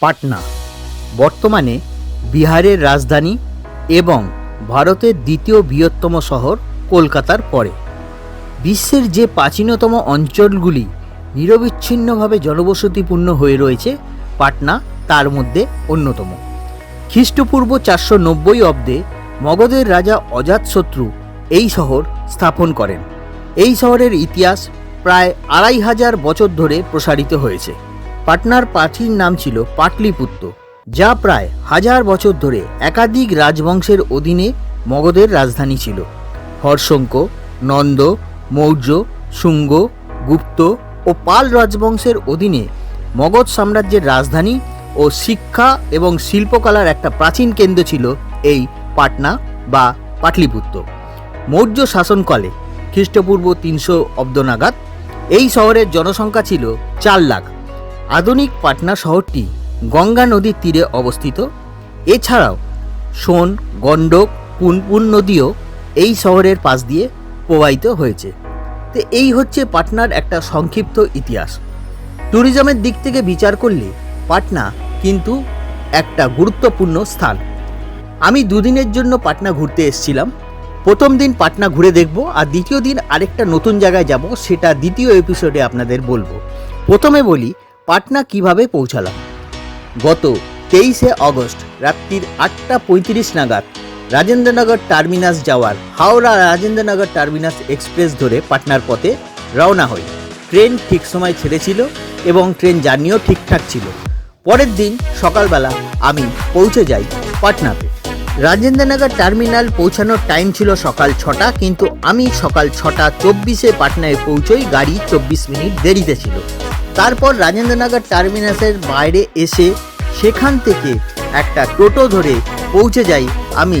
পাটনা। বর্তমানে বিহারের রাজধানী এবং ভারতের দ্বিতীয় বৃহত্তম শহর কলকাতার পরে। বিশ্বের যে প্রাচীনতম অঞ্চলগুলি নিরবিচ্ছিন্নভাবে জনবসতিপূর্ণ হয়ে রয়েছে, পাটনা তার মধ্যে অন্যতম। খ্রিস্টপূর্ব চারশো নব্বই অব্দে মগধের রাজা অজাতশত্রু এই শহর স্থাপন করেন। এই শহরের ইতিহাস প্রায় আড়াই হাজার বছর ধরে প্রসারিত হয়েছে। পাটনার প্রাচীন নাম ছিল পাটলিপুত্র, যা প্রায় হাজার বছর ধরে একাধিক রাজবংশের অধীনে মগধের রাজধানী ছিল। হর্ষঙ্ক নন্দ, মৌর্য, শুঙ্গ, গুপ্ত ও পাল রাজবংশের অধীনে মগধ সাম্রাজ্যের রাজধানী ও শিক্ষা এবং শিল্পকলার একটা প্রাচীন কেন্দ্র ছিল এই পাটনা বা পাটলিপুত্র। মৌর্য শাসনকালে খ্রিস্টপূর্ব তিনশো অব্দ নাগাদ এই শহরের জনসংখ্যা ছিল চার লাখ। আধুনিক পাটনা শহরটি গঙ্গা নদীর তীরে অবস্থিত। এছাড়াও সোন, গণ্ডক, পুনপুন নদীও এই শহরের পাশ দিয়ে প্রবাহিত হয়েছে। তো এই হচ্ছে পাটনার একটা সংক্ষিপ্ত ইতিহাস। ট্যুরিজমের দিক থেকে বিচার করলে পাটনা কিন্তু একটা গুরুত্বপূর্ণ স্থান। আমি দুদিনের জন্য পাটনা ঘুরতে এসেছিলাম। প্রথম দিন পাটনা ঘুরে দেখব, আর দ্বিতীয় দিন আরেকটা নতুন জায়গায় যাব, সেটা দ্বিতীয় এপিসোডে আপনাদের বলব। প্রথমে বলি পাটনা কীভাবে পৌঁছালাম? গত তেইশে আগস্ট রাত্রির আটটা পঁয়ত্রিশ নাগাদ রাজেন্দ্রনগর টার্মিনাস যাওয়ার হাওড়া রাজেন্দ্রনগর টার্মিনাস এক্সপ্রেস ধরে পাটনার পথে রওনা হই। ট্রেন ঠিক সময় ছেড়েছিল এবং ট্রেন জার্নিও ঠিকঠাক ছিল। পরের দিন সকালবেলা আমি পৌঁছে যাই পাটনাতে। রাজেন্দ্রনগর টার্মিনাল পৌঁছানোর টাইম ছিল সকাল ছটা, কিন্তু আমি সকাল ছটা চব্বিশে পাটনায় পৌঁছই গাড়ি চব্বিশ মিনিট দেরিতে ছিল। তারপর রাজেন্দ্রনগর টার্মিনাসের বাইরে এসে সেখান থেকে একটা টোটো ধরে পৌঁছে যাই আমি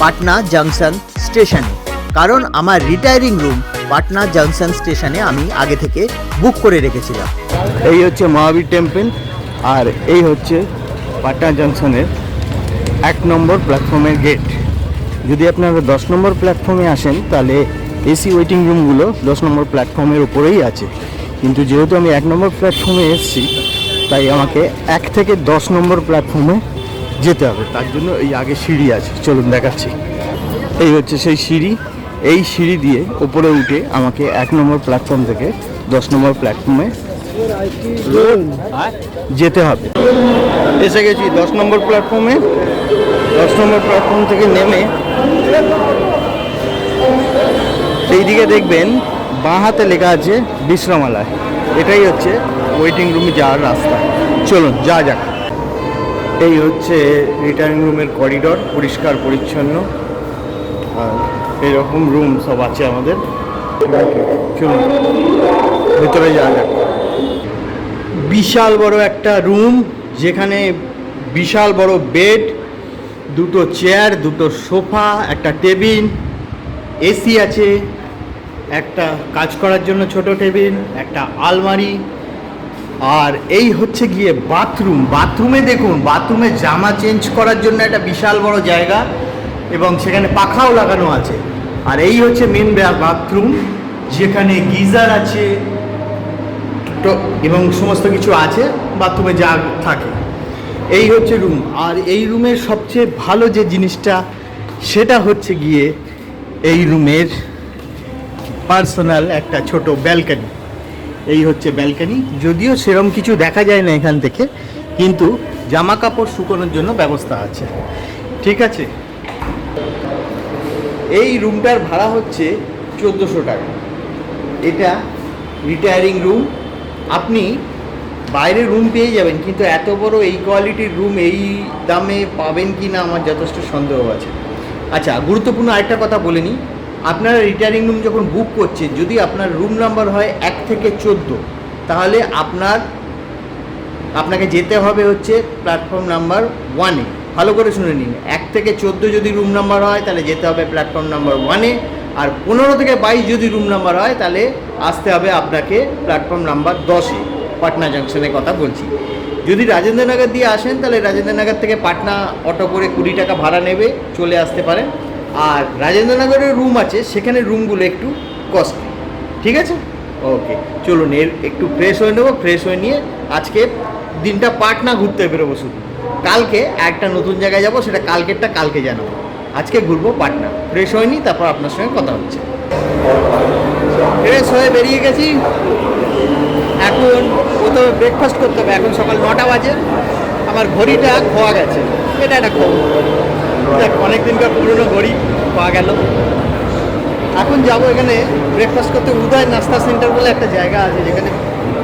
পাটনা জাংশন স্টেশনে। কারণ আমার রিটায়ারিং রুম পাটনা জাংশন স্টেশনে আমি আগে থেকে বুক করে রেখেছিলাম। এই হচ্ছে মহাবীর টেম্পল আর এই হচ্ছে পাটনা জংশনের এক নম্বর প্ল্যাটফর্মের গেট যদি আপনারা দশ নম্বর প্ল্যাটফর্মে আসেন, তাহলে এসি ওয়েটিং রুমগুলো দশ নম্বর প্ল্যাটফর্মের উপরেই আছে। কিন্তু যেহেতু আমি এক নম্বর প্ল্যাটফর্মে এসেছি, তাই আমাকে এক থেকে দশ নম্বর প্ল্যাটফর্মে যেতে হবে। তার জন্য এই আগে সিঁড়ি আছে। চলুন দেখাচ্ছি। এই হচ্ছে সেই সিঁড়ি। এই সিঁড়ি দিয়ে ওপরে উঠে আমাকে এক নম্বর প্ল্যাটফর্ম থেকে দশ নম্বর প্ল্যাটফর্মে যেতে হবে। এসে গেছি দশ নম্বর প্ল্যাটফর্মে দশ নম্বর প্ল্যাটফর্ম থেকে নেমে সেই দিকে দেখবেন বাঁ হাতে লেখা আছে বিশ্রামালয়। এটাই হচ্ছে ওয়েটিং রুমে যাওয়ার রাস্তা। চলুন যা যাক। এই হচ্ছে রিটার্নিং রুমের করিডর পরিষ্কার, পরিচ্ছন্ন। আর এরকম রুম সব আছে আমাদের। চলুন, ভেতরে যাওয়া যাক। বিশাল বড় একটা রুম যেখানে বিশাল বড় বেড দুটো চেয়ার দুটো সোফা একটা টেবিল এসি আছে। একটা কাজ করার জন্য ছোট টেবিল, একটা আলমারি, আর এই হচ্ছে গিয়ে বাথরুম। বাথরুমে দেখুন, বাথরুমে জামা চেঞ্জ করার জন্য একটা বিশাল বড় জায়গা এবং সেখানে পাখাও লাগানো আছে। আর এই হচ্ছে মেন বাথরুম, যেখানে গিজার আছে এবং সমস্ত কিছু আছে, বাথরুমে যা থাকে। এই হচ্ছে রুম আর এই রুমের সবচেয়ে ভালো যে জিনিসটা, সেটা হচ্ছে গিয়ে এই রুমের পার্সোনাল একটা ছোট ব্যালকানি। এই হচ্ছে ব্যালকানি। যদিও সেরম কিছু দেখা যায় না এখান থেকে, কিন্তু জামা কাপড় শুকোনোর জন্য ব্যবস্থা আছে। ঠিক আছে? এই রুমটার ভাড়া হচ্ছে চোদ্দোশো টাকা। এটা রিটায়ারিং রুম আপনি বাইরে রুম পেয়ে যাবেন, কিন্তু এত বড় এই কোয়ালিটির রুম এই দামে পাবেন কি না আমার যথেষ্ট সন্দেহ আছে। আচ্ছা গুরুত্বপূর্ণ আরেকটা কথা বলে নিই। আপনারা রিটায়ারিং রুম যখন বুক করছেন, যদি আপনার রুম নাম্বার হয় এক থেকে চোদ্দ, তাহলে আপনার, আপনাকে যেতে হবে হচ্ছে প্ল্যাটফর্ম নাম্বার ওয়ানে ভালো করে শুনে নিন, এক থেকে চোদ্দ যদি রুম নাম্বার হয়, তাহলে যেতে হবে প্ল্যাটফর্ম নাম্বার ওয়ানে আর পনেরো থেকে বাইশ যদি রুম নাম্বার হয়, তাহলে আসতে হবে আপনাকে প্ল্যাটফর্ম নাম্বার দশে পাটনা জাংশনের কথা বলছি। যদি রাজেন্দ্রনগর দিয়ে আসেন, তাহলে রাজেন্দ্রনগর থেকে পাটনা অটো করে কুড়ি টাকা ভাড়া নেবে, চলে আসতে পারেন। আর রাজেন্দ্রনগরের রুম আছে, সেখানে রুমগুলো একটু কস্টলি ঠিক আছে? ওকে চলুন, এর একটু ফ্রেশ হয়ে নেব ফ্রেশ হয়ে নিয়ে আজকে দিনটা পাটনা ঘুরতে বেরোবো শুধু। কালকে একটা নতুন জায়গায় যাব, সেটা কালকেরটা কালকে জানাব। আজকে ঘুরবো পাটনা। ফ্রেশ হয়নি, তারপর আপনার সঙ্গে কথা হচ্ছে। ফ্রেশ হয়ে বেরিয়ে গেছি। এখন প্রথমে ব্রেকফাস্ট করতে হবে। এখন সকাল নটা বাজে। আমার ঘড়িটা খোয়া গেছে। এটা একটা খবর। অনেক দিনকার পুরনো ঘড়ি পাওয়া গেল। এখন যাব এখানে ব্রেকফাস্ট করতে। উদয় নাস্তা সেন্টার বলে একটা জায়গা আছে যেখানে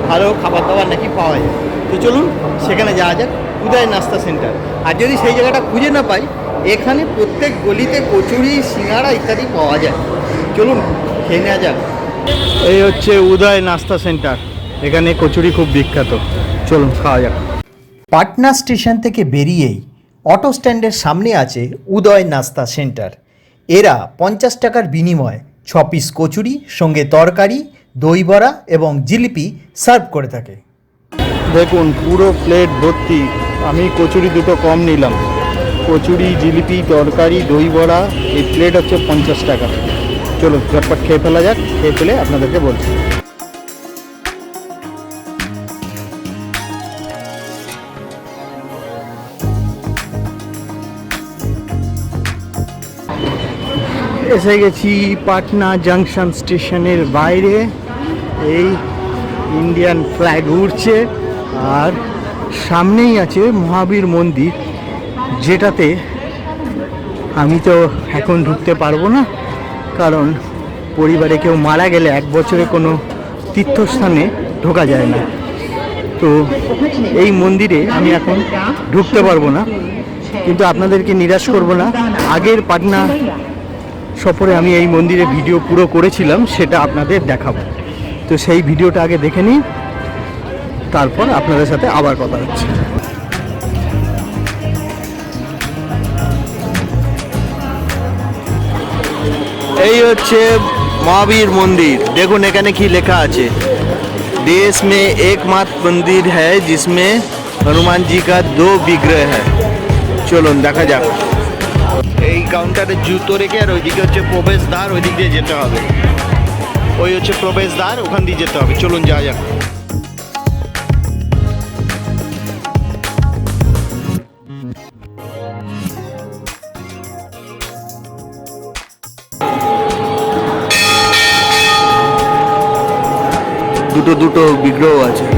ভালো খাবার দাবার নাকি পাওয়া যায়। তো চলুন, সেখানে যাওয়া যাক, উদয় নাস্তা সেন্টার আর যদি সেই জায়গাটা খুঁজে না পাই, এখানে প্রত্যেক গলিতে কচুরি সিঙ্গাড়া ইত্যাদি পাওয়া যায়। চলুন, খেয়ে নেওয়া যাক। এই হচ্ছে উদয় নাস্তা সেন্টার এখানে কচুরি খুব বিখ্যাত। চলুন, খাওয়া যাক। পাটনা স্টেশন থেকে বেরিয়েই অটো স্ট্যান্ডের সামনে আছে উদয় নাস্তা সেন্টার। এরা পঞ্চাশ টাকার বিনিময়ে ছ পিস কচুরি, সঙ্গে তরকারি, দই বড়া এবং জিলিপি সার্ভ করে থাকে। দেখুন, পুরো প্লেট ভর্তি। আমি কচুরি দুটো কম নিলাম। কচুরি, জিলিপি, তরকারি, দই বড়া, এই প্লেট হচ্ছে পঞ্চাশ টাকা। চলো ঝটপট খেয়ে ফেলা যাক, খেয়ে ফেলে আপনাদেরকে বলছি। এসে গেছি পাটনা জাংশন স্টেশনের বাইরে। এই ইন্ডিয়ান ফ্ল্যাগ উড়ছে আর সামনেই আছে মহাবীর মন্দির, যেটাতে আমি তো এখন ঢুকতে পারব না, কারণ পরিবারে কেউ মারা গেলে এক বছরে কোনো তীর্থস্থানে ঢোকা যায় না। তো এই মন্দিরে আমি এখন ঢুকতে পারব না, কিন্তু আপনাদেরকে নিরাশ করব না। আগের পাটনা সফরে আমি এই মন্দিরে ভিডিও পুরো করেছিলাম সেটা আপনাদের দেখাবো তো সেই ভিডিওটা আগে দেখে নিন তারপর আপনাদের সাথে আবার কথা হচ্ছে এই হচ্ছে মহাবীর মন্দির দেখুন এখানে কি লেখা আছে देश में एकमात्र मंदिर है जिसमें हनुमान जी का दो विग्रह है চলুন দেখা যাক এই কাউন্টারে জুতো রেখে আর ওইদিকে হচ্ছে প্রবেশদ্বার ওই দিক দিয়ে যেতে হবে। ওই হচ্ছে প্রবেশদ্বার, ওখান দিয়ে যেতে হবে। চলুন, যাওয়া যাক। দুটো দুটো বিগ্রহ আছে।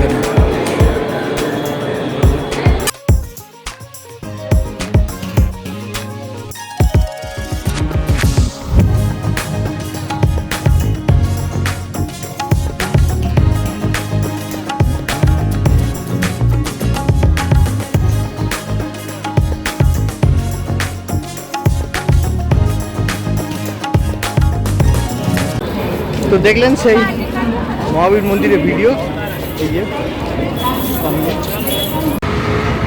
তো দেখলেন সেই মহাবীর মন্দিরের ভিডিও এই যে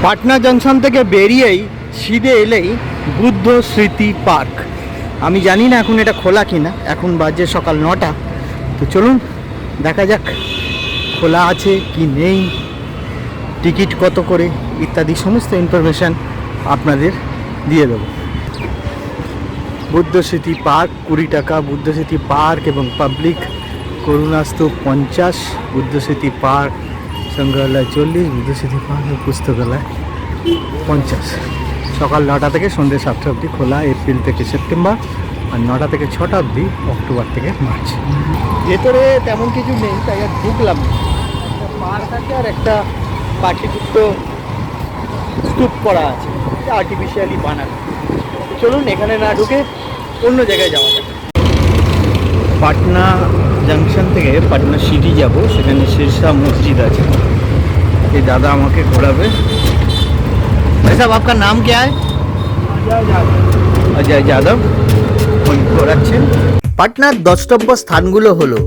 পাটনা জংশন থেকে বেরিয়েই সিধে এলেই বুদ্ধ স্মৃতি পার্ক। আমি জানি না এখন এটা খোলা কিনা, এখন বাজে সকাল নটা। তো চলুন, দেখা যাক খোলা আছে কি নেই। টিকিট কত করে, ইত্যাদি সমস্ত ইনফরমেশান আপনাদের দিয়ে দেবো। বুদ্ধ স্মৃতি পার্ক, কুড়ি টাকা। বুদ্ধ স্মৃতি পার্ক এবং পাবলিক করুণাস্তূপ পঞ্চাশ। বুদ্ধ স্মৃতি পার্ক, সংগ্রহালয় চল্লিশ বুদ্ধ স্মৃতি পার্ক পুস্তকালয় পঞ্চাশ। সকাল নটা থেকে সন্ধ্যে সাতটা অবধি খোলা, এপ্রিল থেকে সেপ্টেম্বর আর নটা থেকে ছটা অবধি অক্টোবর থেকে মার্চ। ভেতরে তেমন কিছু নেই, তাই আর ঢুকলাম পার্ক আছে আর একটা পাখিযুক্ত স্তূপ করা আছে আর্টিফিশিয়ালি বানানো। চলুন এখানে না ঢুকে অন্য জায়গায় যাওয়া যাক পাটনা জংশন থেকে পাটনা সিটি যাব সেখানে শেরশাহ মসজিদ আছে এই দাদা আমাকে ঘোরাবে ভাই সাহেব আপনার নাম क्या है অজয় যাদব উনি ঘোরাচ্ছেন পাটনার দ্রষ্টব্য স্থানগুলো হলো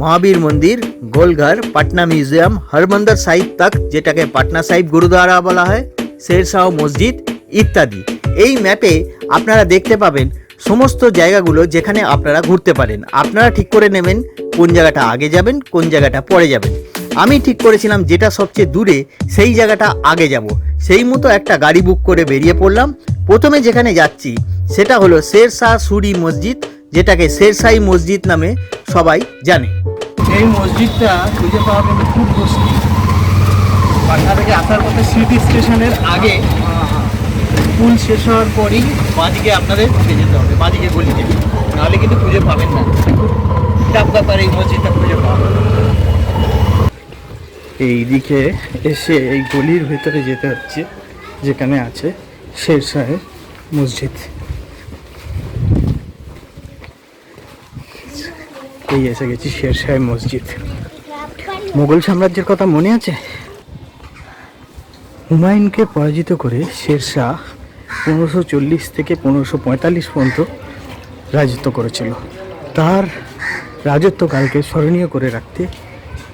মহাবীর মন্দির গোলঘর পাটনা মিউজিয়াম হরমন্দর সাহিব তখ্ত যেটাকে পাটনা সাহিব গুরুদ্বারা বলা হয় শেরশাহ মসজিদ ইত্যাদি এই ম্যাপে আপনারা দেখতে পাবেন সমস্ত জায়গাগুলো যেখানে আপনারা ঘুরতে পারেন। আপনারা ঠিক করে নেবেন কোন জায়গাটা আগে যাবেন, কোন জায়গাটা পরে যাবেন। আমি ঠিক করেছিলাম যেটা সবচেয়ে দূরে, সেই জায়গাটা আগে যাব। সেই মতো একটা গাড়ি বুক করে বেরিয়ে পড়লাম। প্রথমে যেখানে যাচ্ছি, সেটা হলো শেরশাহ সুরি মসজিদ, যেটাকে শেরশাহী মসজিদ নামে সবাই জানে। এই মসজিদটা খুঁজে পাওয়া খুব মুশকিল পাটনা থেকে আসার পথে স্মৃতি স্টেশনের আগে পুল শেষ হওয়ার পরই বাঁদিকে আপনাদের ঢুকে যেতে হবে, বাঁদিকে গলিতে নাহলে কিন্তু খুঁজে পাবেন না। টাপ ব্যাপার, এই মসজিদটা খুঁজে পাবেন এই দিকে এসে এই গলির ভেতরে যেতে হচ্ছে, যেখানে আছে শের শাহের মসজিদ। এই এসে গেছি শের শাহের মসজিদ। মুঘল সাম্রাজ্যের কথা মনে আছে? হুমায়ুনকে পরাজিত করে শের শাহ পনেরোশো চল্লিশ থেকে পনেরোশো পঁয়তাল্লিশ পর্যন্ত রাজত্ব করেছিল তার রাজত্বকালকে স্মরণীয় করে রাখতে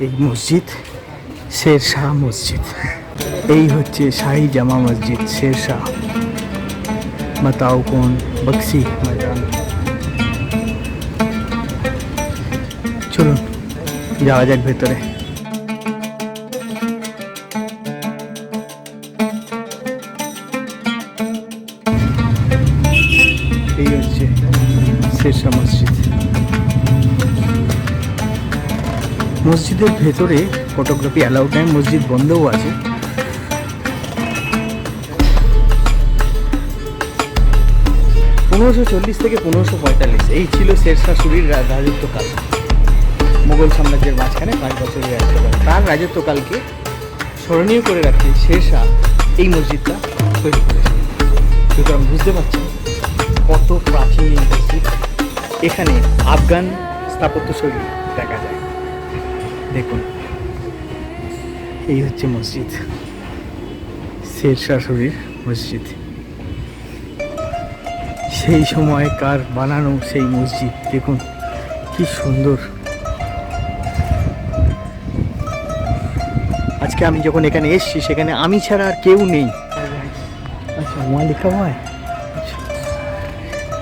এই মসজিদ শের শাহ মসজিদ এই হচ্ছে শাহী জামা মসজিদ শের শাহ बताओ कौन बक्सी मैदान চলুন যাওয়া যাক ভেতরে মসজিদের ভেতরে ফটোগ্রাফি অ্যালাউড নাই, মসজিদ বন্ধও আছে। পনেরোশো চল্লিশ থেকে পনেরোশো পঁয়তাল্লিশ, এই ছিল শেরশাহ সুরির রাজত্বকাল মোগল সাম্রাজ্যের মাঝখানে পাঁচ বছরের রাজত্বকাল তার রাজত্বকালকে স্মরণীয় করে রাখতে শেরশাহ এই মসজিদটা তৈরি করেছে। সুতরাং বুঝতে পারছেন কত প্রাচীন মসজিদ। এখানে আফগান স্থাপত্য শৈলী দেখা যায়। দেখুন, এই হচ্ছে মসজিদ, শের শাশুড়ির মসজিদ। সেই সময় কার বানানো সেই মসজিদ, দেখুন, কি সুন্দর। আজকে আমি যখন এখানে এসেছি, সেখানে আমি ছাড়া আর কেউ নেই। আচ্ছা ওয়া লেখা হয়।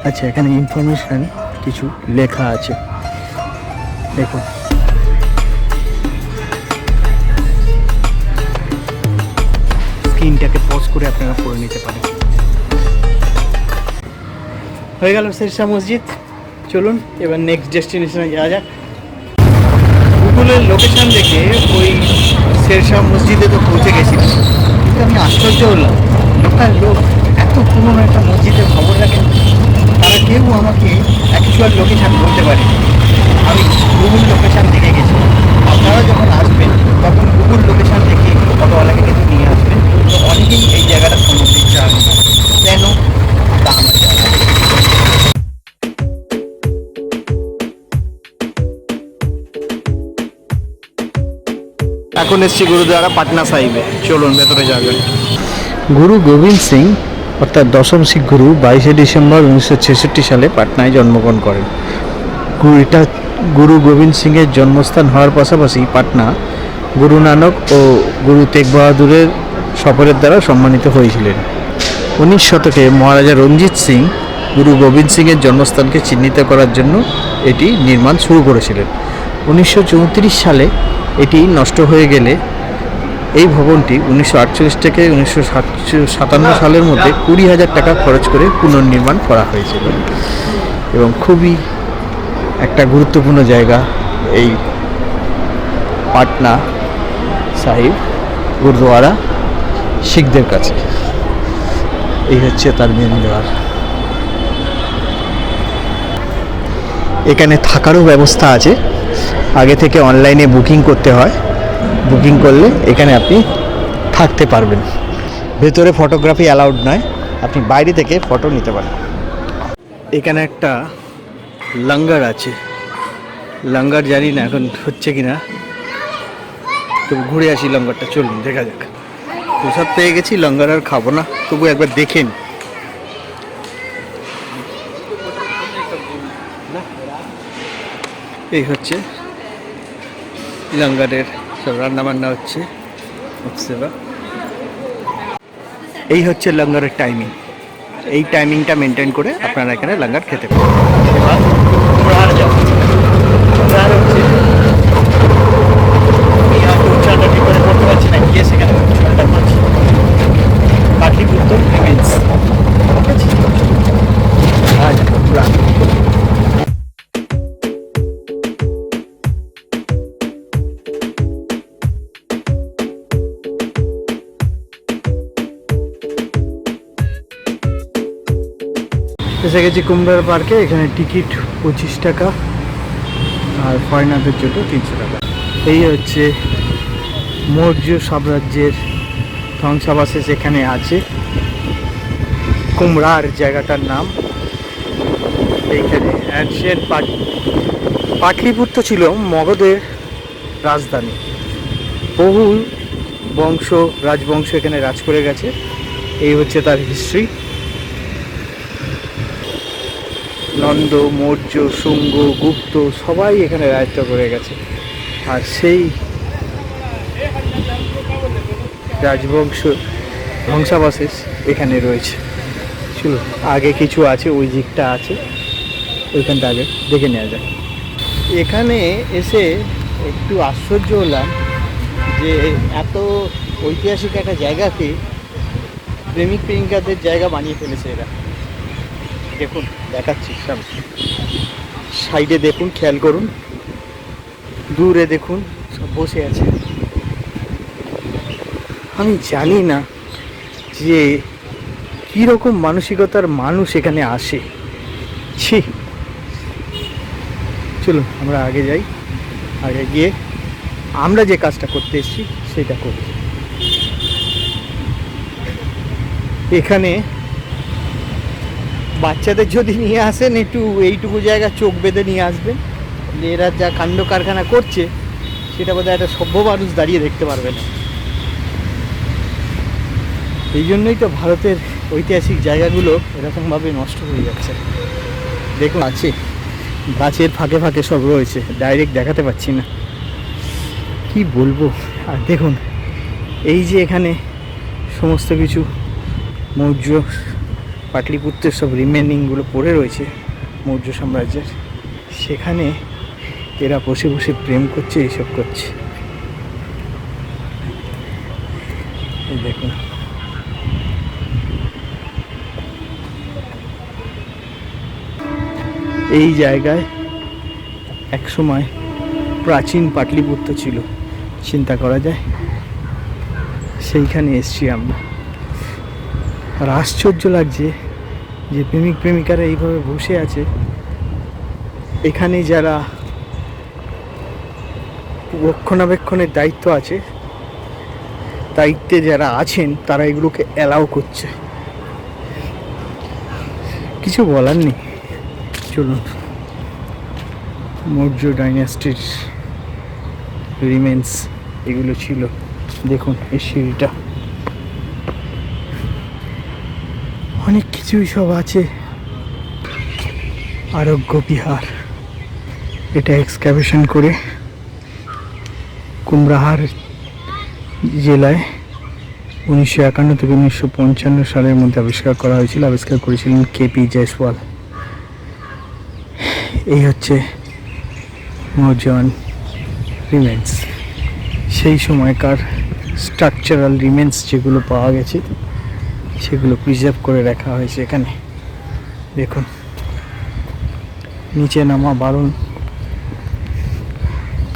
আচ্ছা এখানে ইনফরমেশন কিছু লেখা আছে। দেখুন। করে আপনারা পড়ে নিতে পারেন। হয়ে গেল শেরশাহ মসজিদ। চলুন, এবার নেক্সট ডেস্টিনেশনে যাওয়া যাক। গুগলের লোকেশন দেখে ওই শেরশাহ মসজিদে তো পৌঁছে গেছিলাম কিন্তু আমি আশ্চর্য হলাম লোকাল লোক এত পুরনো একটা মসজিদের খবর রাখেন তারা কেউ আমাকে অ্যাকচুয়াল লোকেশান বলতে পারে আমি গুগল লোকেশান দেখে গেছি। আপনারা যখন আসবেন, তখন গুগল লোকেশান দেখে অটোওয়ালাকে কিন্তু নিয়ে আসবেন। তো অনেকেই এই জায়গাটা সম্বন্ধে কেন? তা আমার জানা এখন এসছি গুরুদ্বারা পাটনা সাহিবে। চলুন ভেতরে যাবেন গুরু গোবিন্দ সিং অর্থাৎ দশম শিখ গুরু বাইশে ডিসেম্বর উনিশশো ছেষট্টি সালে পাটনায় জন্মগ্রহণ করেন। এটা গুরু গোবিন্দ সিংয়ের জন্মস্থান হওয়ার পাশাপাশি পাটনা গুরু নানক ও গুরু তেগ বাহাদুরের সফরের দ্বারা সম্মানিত হয়েছিলেন। উনিশ শতকে মহারাজা রঞ্জিত সিং গুরু গোবিন্দ সিংয়ের জন্মস্থানকে চিহ্নিত করার জন্য এটি নির্মাণ শুরু করেছিলেন। উনিশশো চৌত্রিশ সালে এটি নষ্ট হয়ে গেলে এই ভবনটি উনিশশো আটচল্লিশ থেকে উনিশশো সাতান্ন সালের মধ্যে কুড়ি হাজার টাকা খরচ করে পুনর্নির্মাণ করা হয়েছিল। এবং খুবই একটা গুরুত্বপূর্ণ জায়গা এই পাটনা সাহিব গুরুদুয়ারা শিখদের কাছে। এই হচ্ছে তার মেন দ্বার এখানে থাকারও ব্যবস্থা আছে। আগে থেকে অনলাইনে বুকিং করতে হয়। বুকিং করলে এখানে আপনি থাকতে পারবেন। ভেতরে ফটোগ্রাফি অ্যালাউড নয়। আপনি বাইরে থেকে ফটো নিতে পারেন। এখানে একটা লঙ্গার আছে। লাঙ্গার জানি না এখন হচ্ছে কি না তো ঘুরে আসি লঙ্গারটা চলুন, দেখা যাক। প্রসাদ পেয়ে গেছি, লঙ্গার আর খাব না, তবু একবার দেখেন এই হচ্ছে লঙ্গারের সব রান্না বান্না হচ্ছে সেবা এই হচ্ছে লঙ্গারের টাইমিং এই টাইমিংটা মেনটেন করে আপনারা এখানে লঙ্গার খেতে পারেন। এসে গেছি কুমড়ার পার্কে, এখানে টিকিট পঁচিশ টাকা আর ফরেনারদের জন্য তিনশো টাকা। এই হচ্ছে মৌর্য সাম্রাজ্যের ধ্বংসাবশেষ এখানে আছে। কুমড়ার জায়গাটার নাম এইখানে। অ্যানশিয়েন্ট পাটলিপুত্র ছিল মগধের রাজধানী। বহু বংশ, রাজবংশ এখানে রাজ করে গেছে। এই হচ্ছে তার হিস্ট্রি নন্দ, মৌর্য, শুঙ্গ, গুপ্ত সবাই এখানে রাজত্ব করে গেছে। আর সেই রাজবংশ ধ্বংসাবশেষ এখানে রয়েছে। ছিল আগে কিছু আছে, ওই দিকটা আছে, ওইখানটা আগে দেখে নেওয়া যায় এখানে এসে একটু আশ্চর্য হলাম যে এত ঐতিহাসিক একটা জায়গাকে প্রেমিক প্রেমিকাদের জায়গা বানিয়ে ফেলেছে এরা। দেখুন, দেখাচ্ছি, সামনে। সাইডে দেখুন, খেয়াল করুন। দূরে দেখুন, সব বসে আছে। আমি জানি না যে কীরকম মানসিকতার মানুষ এখানে আসে। ছি। চলুন, আমরা আগে যাই। আগে গিয়ে আমরা যে কাজটা করতে এসেছি, সেটা করি। এখানে বাচ্চাদের যদি নিয়ে আসেন, একটু এইটুকু জায়গা চোখ বেঁধে নিয়ে আসবেন। এরা যা কাণ্ড কারখানা করছে, সেটা বোধহয় একটা সভ্য মানুষ দাঁড়িয়ে দেখতে পারবে না। এই জন্যই তো ভারতের ঐতিহাসিক জায়গাগুলো এরকমভাবে নষ্ট হয়ে যাচ্ছে। দেখুন, আছে। গাছের ফাঁকে ফাঁকে সব রয়েছে। ডাইরেক্ট দেখাতে পাচ্ছি না। কি বলব? আর দেখুন, এই যে এখানে সমস্ত কিছু মৌর্য পাটলিপুত্রের সব রিমেনিংগুলো পড়ে রয়েছে মৌর্য সাম্রাজ্যের। সেখানে এরা বসে বসে প্রেম করছে, এইসব করছে। দেখুন। এই জায়গায় একসময় প্রাচীন পাটলিপুত্র ছিল। চিন্তা করা যায়, সেইখানে এসছি আমরা। আর আশ্চর্য লাগছে যে প্রেমিক প্রেমিকারা এইভাবে বসে আছে এখানে যারা রক্ষণাবেক্ষণের দায়িত্ব আছে, দায়িত্বে যারা আছেন, তারা এগুলোকে অ্যালাউ করছে। কিছু বলার নেই। চলুন। মৌর্য ডাইনাস্টির রিমেন্স এগুলো ছিল। দেখুন, এই সিঁড়িটা অনেক কিছুই সব আছে। আরোগ্য বিহার। এটা এক্সকাভেশন করে কুমড়াহার জেলায় উনিশশো একান্ন থেকে উনিশশো পঞ্চান্ন সালের মধ্যে আবিষ্কার করা হয়েছিল। আবিষ্কার করেছিলেন কেপি জয়সওয়াল। এই হচ্ছে মৌর্যান রিমেন্স সেই সময়কার স্ট্রাকচারাল রিমেন্স যেগুলো পাওয়া গেছে সেগুলো প্রিজার্ভ করে রাখা হয়েছে এখানে। দেখুন, নিচে নামা বারণ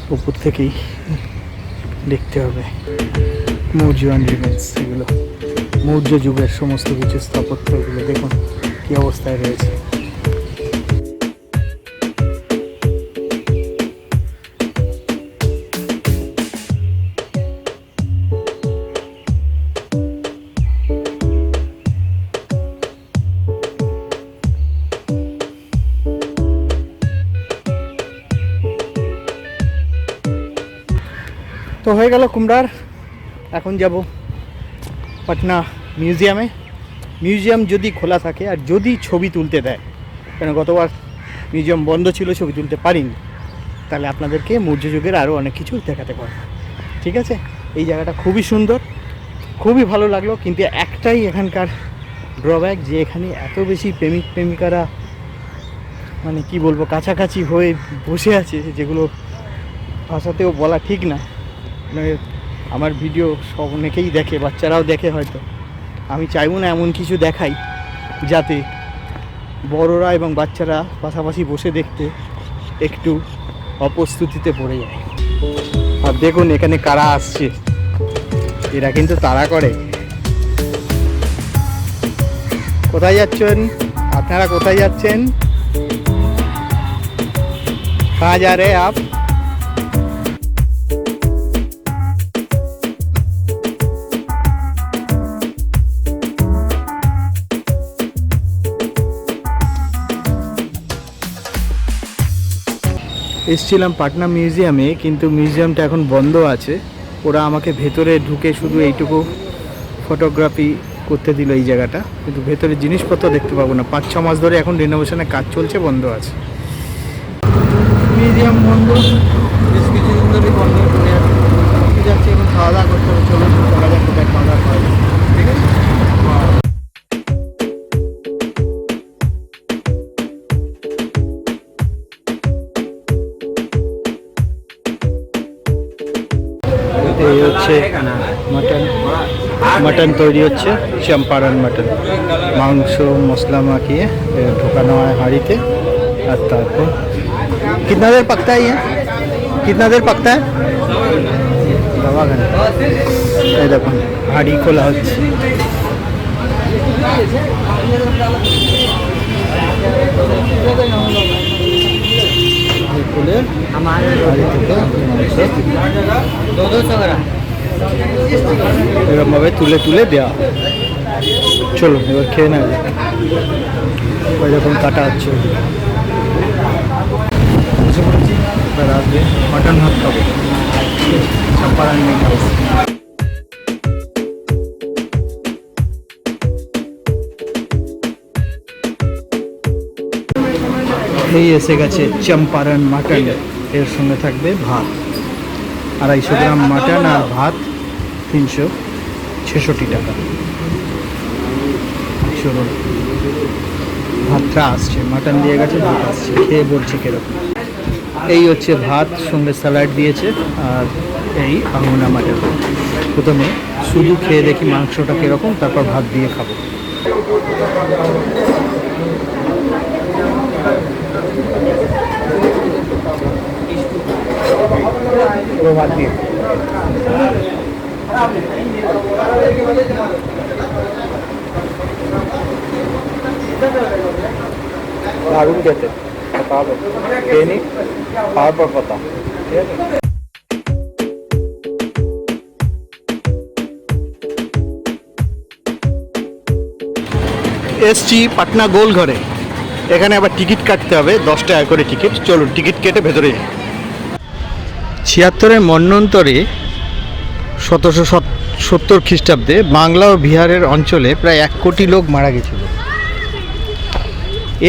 উপর থেকেই দেখতে হবে। মৌর্য রিমেন্স এগুলো। মৌর্য যুগের সমস্ত কিছু স্থাপত্যগুলো, দেখুন কী অবস্থায় রয়েছে। কুমড়ার। এখন যাব পাটনা মিউজিয়ামে। মিউজিয়াম যদি খোলা থাকে আর যদি ছবি তুলতে দেয়, কেন গতবার মিউজিয়াম বন্ধ ছিল, ছবি তুলতে পারিনি, তাহলে আপনাদেরকে মৌর্য যুগের আরও অনেক কিছু দেখাতে পারব। ঠিক আছে? এই জায়গাটা খুবই সুন্দর, খুবই ভালো লাগল, কিন্তু একটাই এখানকার ড্রব্যাক যে এখানে এত বেশি প্রেমিক প্রেমিকারা মানে কি বলব, কাছাকাছি হয়ে বসে আছে, যেগুলো ভাষাতেও বলা ঠিক না। মানে আমার ভিডিও সব অনেকেই দেখে বাচ্চারাও দেখে হয়তো আমি চাইবো না এমন কিছু দেখাই যাতে বড়রা এবং বাচ্চারা পাশাপাশি বসে দেখতে একটু অপ্রস্তুতিতে পড়ে যায় আর দেখুন এখানে কারা আসছে এরা কিন্তু তাড়া করে কোথায় যাচ্ছেন আপনারা কোথায় যাচ্ছেন कहाँ जा रहे हैं आप এসছিলাম পাটনা মিউজিয়ামে, কিন্তু মিউজিয়ামটা এখন বন্ধ আছে। ওরা আমাকে ভেতরে ঢুকে শুধু এইটুকু ফটোগ্রাফি করতে দিল এই জায়গাটা। কিন্তু ভেতরে জিনিসপত্র দেখতে পাবো না। পাঁচ ছ মাস ধরে এখন রিনোভেশনের কাজ চলছে, বন্ধ আছে। মিউজিয়াম বন্ধ। বেশ কিছুদিন ধরে বন্ধ। করে আমি এখন খাওয়া দাওয়া করতে হবে। চলো চলা যাক মাটন তৈরি হচ্ছে চম্পারন মাটন মাংস মশলা মাখিয়ে এ, ঢোকানো হয় হাঁড়িতে আর তারপর कितना देर पकता है ये कितना देर पकता है दवा घंटा এই দেখুন হাঁড়ি খোলা হচ্ছে এই খুলে হাঁড়ি থেকে মাংস এরকমভাবে তুলে তুলে দেওয়া। চলো, এবার খেয়ে যাক। ওই রকম কাটা হচ্ছে বসে মাটন ভাত খাব এই এসে গেছে চম্পারণ মাটন এর সঙ্গে থাকবে ভাত। আড়াইশো গ্রাম মাটন আর ভাত তিনশো ছেষট্টি টাকা। চলুন ভাতটা আসছে, মাটন দিয়ে গেছে, ভাত আসছে, খেয়ে বলছে কীরকম। এই হচ্ছে ভাত, সঙ্গে স্যালাড দিয়েছে, আর এই আঙুনা মাটন। প্রথমে শুধু খেয়ে দেখি মাংসটা কীরকম, তারপর ভাত দিয়ে খাব। ভাত দিয়ে। দারুণ খেতে। খেয়ে নি খাওয়ার পর কথা। ঠিক আছে এসছি পাটনা গোল ঘরে। এখানে আবার টিকিট কাটতে হবে দশ টাকা করে টিকিট। চলুন টিকিট কেটে ভেতরে যাই। ছিয়াত্তরের মন্বন্তরে সতেরোশো সত্তর খ্রিস্টাব্দে বাংলা ও বিহারের অঞ্চলে প্রায় এক কোটি লোক মারা গেছিল।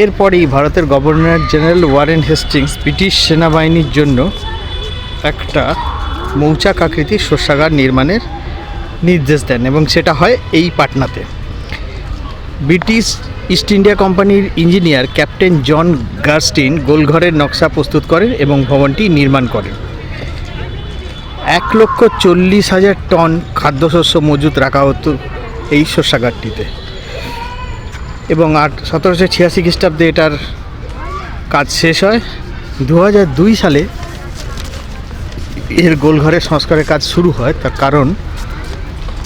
এরপরেই ভারতের governor general Warren Hastings British সেনাবাহিনীর জন্য একটা মৌচাক আকৃতির শস্যাগার নির্মাণের নির্দেশ দেন এবং সেটা হয় এই পাটনাতে। ব্রিটিশ ইস্ট ইন্ডিয়া কোম্পানির ইঞ্জিনিয়ার ক্যাপ্টেন জন গার্স্টিন গোলঘরের নকশা প্রস্তুত করেন এবং ভবনটি নির্মাণ করেন। এক লক্ষ চল্লিশ হাজার টন খাদ্যশস্য মজুত রাখা হতো এই শস্যাগারটিতে। এবং আট সতেরোশো ছিয়াশি খ্রিস্টাব্দে এটার কাজ শেষ হয়। দু হাজার দুই সালে এর গোলঘরের সংস্কারের কাজ শুরু হয়, তার কারণ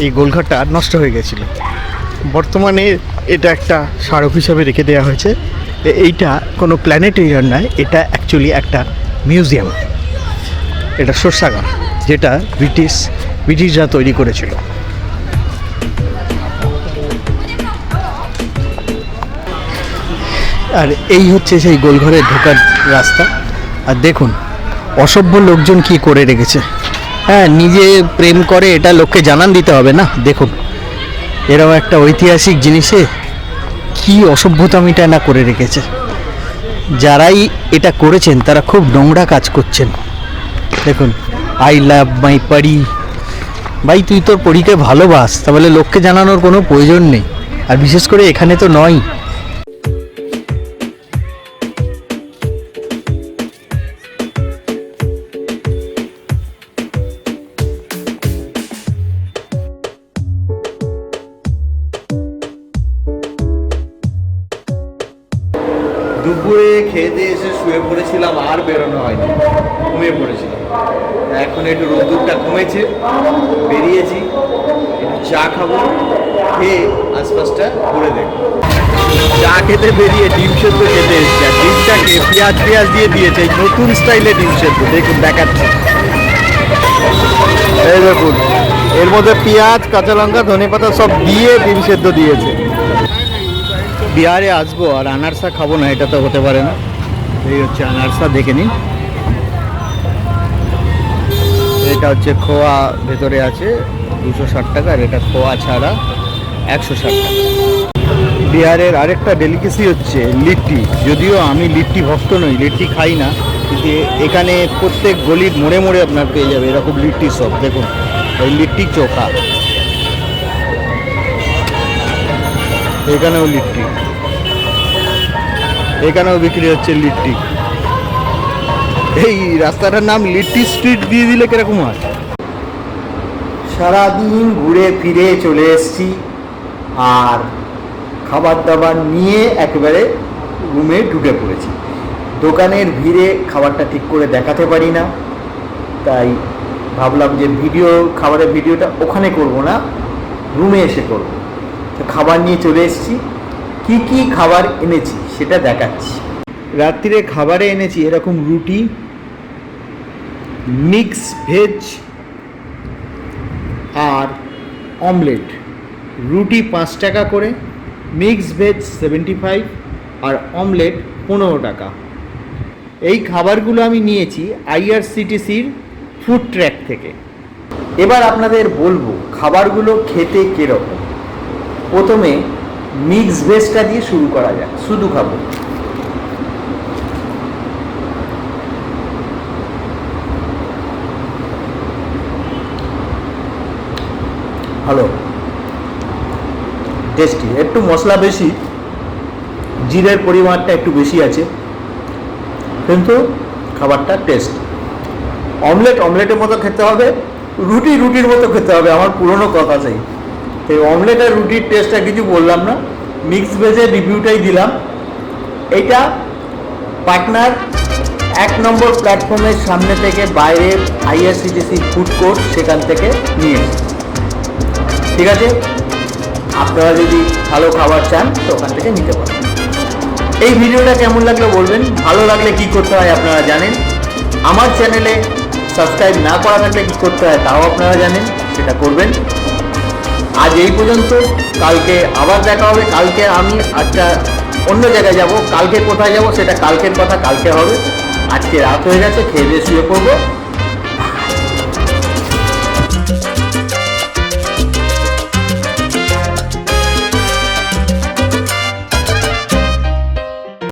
এই গোলঘরটা নষ্ট হয়ে গেছিল। বর্তমানে এটা একটা স্মারক হিসাবে রেখে দেওয়া হয়েছে। এইটা কোনো প্ল্যানেটেরিয়াম নয়, এটা অ্যাকচুয়ালি একটা মিউজিয়াম এটা শস্যাগার। যেটা ব্রিটিশ ব্রিটিশরা তৈরি করেছিল। আর এই হচ্ছে সেই গোলঘরে ঢোকার রাস্তা। আর দেখুন, অসভ্য লোকজন কি করে রেখেছে। হ্যাঁ নিজে প্রেম করে এটা লোককে জানান দিতে হবে না, দেখুন। এরকম একটা ঐতিহাসিক জিনিসে কি অসভ্যতামিটা না করে রেখেছে। যারাই এটা করেছেন, তারা খুব নোংরা কাজ করছেন। দেখুন আই লাভ মাই পারি ভাই, তুই তোর পরীকে ভালোবাস, তাহলে লোককে জানানোর কোনো প্রয়োজন নেই। আর বিশেষ করে এখানে তো নয়। এখন একটু রোদ্দুরটা কমেছে, বেরিয়েছি, একটু চা খাব, খেয়ে আশপাশটা ঘুরে দেখ চা খেতে বেরিয়ে ডিম সেদ্ধ খেতে এসছে, আর ডিমটাকে পেঁয়াজ পেঁয়াজ দিয়ে দিয়েছে, এই নতুন স্টাইলে ডিম সেদ্ধ, দেখুন, দেখাচ্ছে। এই দেখুন, এর মধ্যে পেঁয়াজ, কাঁচা লঙ্কা, ধনে পাতা সব দিয়ে ডিম সেদ্ধ দিয়েছে। বিহারে আসব, আর আনারসা খাব না, এটা তো হতে পারে না। এই হচ্ছে আনারসা, দেখে নিন। এটা হচ্ছে খোয়া ভেতরে আছে দুশো ষাট টাকা, আর এটা খোয়া ছাড়া একশো ষাট টাকা। বিহারের আরেকটা ডেলিকেসি হচ্ছে লিট্টি। যদিও আমি লিট্টি ভক্ত নই, লিট্টি খাই না, কিন্তু এখানে প্রত্যেক গলির মোড়ে মোড়ে আপনার পেয়ে যাবে, এরকম লিট্টি সব, দেখুন, এই লিট্টি চোখা। এখানেও লিট্টি। এখানেও বিক্রি হচ্ছে লিট্টি। এই রাস্তাটার নাম লিট্টি স্ট্রিট দিয়ে দিলে কীরকম হয়? সারাদিন ঘুরে ফিরে চলে এসেছি আর খাবার দাবার নিয়ে একেবারে রুমে ঢুকে পড়েছি। দোকানের ভিড়ে খাবারটা ঠিক করে দেখাতে পারি না তাই ভাবলাম যে ভিডিও খাবারের ভিডিওটা ওখানে করব না রুমে এসে করব। তো খাবার নিয়ে চলে এসেছি। কি কি খাবার এনেছি সেটা দেখাচ্ছি। রাত্রিরে খাবারে এনেছি এরকম রুটি মিক্স ভেজ আর অমলেট। রুটি পাঁচ টাকা করে, মিক্স ভেজ সেভেন্টি ফাইভ আর অমলেট পনেরো টাকা। এই খাবারগুলো আমি নিয়েছি আইআরসিটিসির ফুড ট্র্যাক থেকে। এবার আপনাদের বলব খাবারগুলো খেতে কীরকম। প্রথমে মিক্স ভেজটা দিয়ে শুরু করা যাক, শুধু খাব। ভালো। টেস্টি একটু মশলা বেশি, জিরের পরিমাণটা একটু বেশি আছে, কিন্তু খাবারটা টেস্ট অমলেট অমলেটের মতো খেতে হবে, রুটি, রুটির মতো খেতে হবে, আমার পুরনো কথা চাই এই অমলেট আর রুটির টেস্টটা কিছু বললাম না মিক্স ভেজের রিভিউটাই দিলাম। এটা পাটনার এক নম্বর প্ল্যাটফর্মের সামনে থেকে বাইরে আইআরসিটিসি ফুড কোর্ট সেখান থেকে নিয়ে। ঠিক আছে? আপনারা যদি ভালো খাবার চান, তো ওখান থেকে নিতে পারেন। এই ভিডিওটা কেমন লাগল বলবেন? ভালো লাগলে কি করতে হয় আপনারা জানেন? আমার চ্যানেলে সাবস্ক্রাইব না করা থাকলে কি করতে হয় তাও আপনারা জানেন, সেটা করবেন। আজ এই পর্যন্ত, কালকে আবার দেখা হবে, কালকে আমি একটা অন্য জায়গায় যাব। কালকে কোথায় যাব, সেটা কালকের কথা, কালকে হবে। আজকে রাত হয়ে গেছে, খেয়ে দিয়ে শুয়ে পড়ব।